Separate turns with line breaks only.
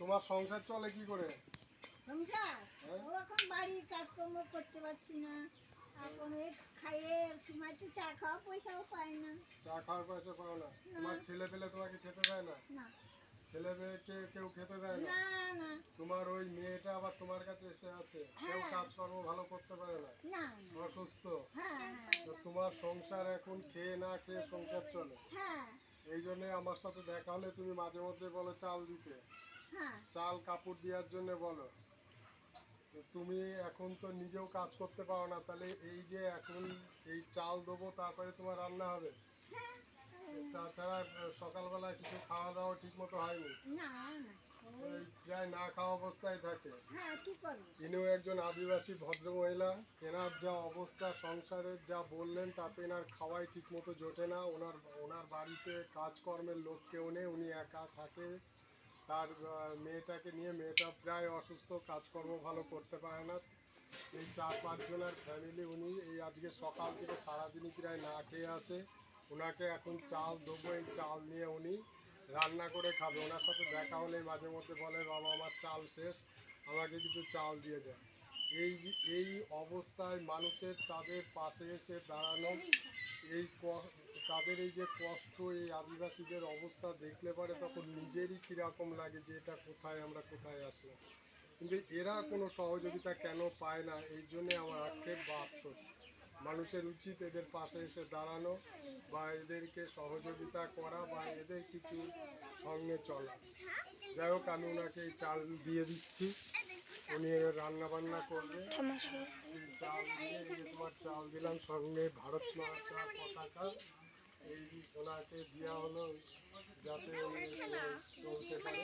তোমার সংসার চলে কি করে?
সংসার?
হ্যাঁ?
এখন বাড়ির কাজকর্ম করতে পারছি না। এখন এই খাইয়ে সময় চা খাওয়া পয়সাও পাই না।
চা খাওয়ার পয়সা পাও না? তোমার ছেলে পেলে তোমাকে খেতে দেয় না?
না।
ছেলে মেয়েকে কেউ খেতে দেয় না? তোমার ওই মেয়েটা আবার তোমার কাছে এসে আছে। কেউ
হ্যাঁ।
কাজকর্ম ভালো করতে পারে না। অসুস্থ
হ্যাঁ
তো তোমার সংসার এখন খেয়ে না খেয়ে সংসার চলে। এই জন্য আমার সাথে দেখা হলে তুমি মাঝে মধ্যে বলো চাল দিতে। চাল কাপড় দেওয়ার জন্য বলো। তুমি এখন তো নিজেও কাজ করতে পারো না তাহলে এই যে এখন এই চাল দেবো তারপরে তোমার রান্না হবে?
হ্যাঁ
তাছাড়া আহ, সকালবেলা কিছু খাওয়া দাওয়া ঠিক মতো হয়নি প্রায় না খাওয়া অবস্থায় থাকে।
হ্যাঁ
ইনিও একজন আদিবাসী ভদ্রমহিলা এনার যা অবস্থা সংসারের যা বললেন তাতে এনার খাওয়াই ঠিক মতো জোটে না। ওনার ওনার বাড়িতে কাজকর্মের লোক কেউ নেই উনি একা থাকে। তার মেয়েটাকে নিয়ে মেয়েটা প্রায় অসুস্থ, কাজকর্ম ভালো করতে পারে না। এই চার পাঁচজনের ফ্যামিলি উনি এই আজকে সকাল থেকে সারাদিনই প্রায় না খেয়ে আছে। ওনাকে এখন চাল দেবো, এই চাল নিয়ে উনি রান্না করে খাবে। ওনার সাথে দেখা হলে মাঝে মধ্যে বলে, বাবা, আমার চাল শেষ, আমাকে কিছু চাল দিয়ে যায় এই এই অবস্থায় মানুষের তাদের পাশে এসে দাঁড়ানো এই তাদের এই যে কষ্ট, এই আদিবাসীদের অবস্থা দেখলে পরে তখন নিজেরই কীরকম লাগে যে এটা কোথায়, আমরা কোথায় আসলাম। কিন্তু এরা কোনো সহযোগিতা কেন পায় না, এই জন্যে আমার আক্ষেপ বা আফসোস। মানুষের উচিত এদের পাশে এসে দাঁড়ানো বা এদেরকে সহযোগিতা করা বা এদের কিছু সঙ্গে চলা। যাই হোক, আমি ওনাকে চাল দিয়ে দিচ্ছি। উনি রান্না বান্না করবে। দিয়ে তোমার চাল দিলাম সঙ্গে ভারত মাতা পতাকা। এই ওনাকে দেওয়া হলো যাতে চলতে পারে।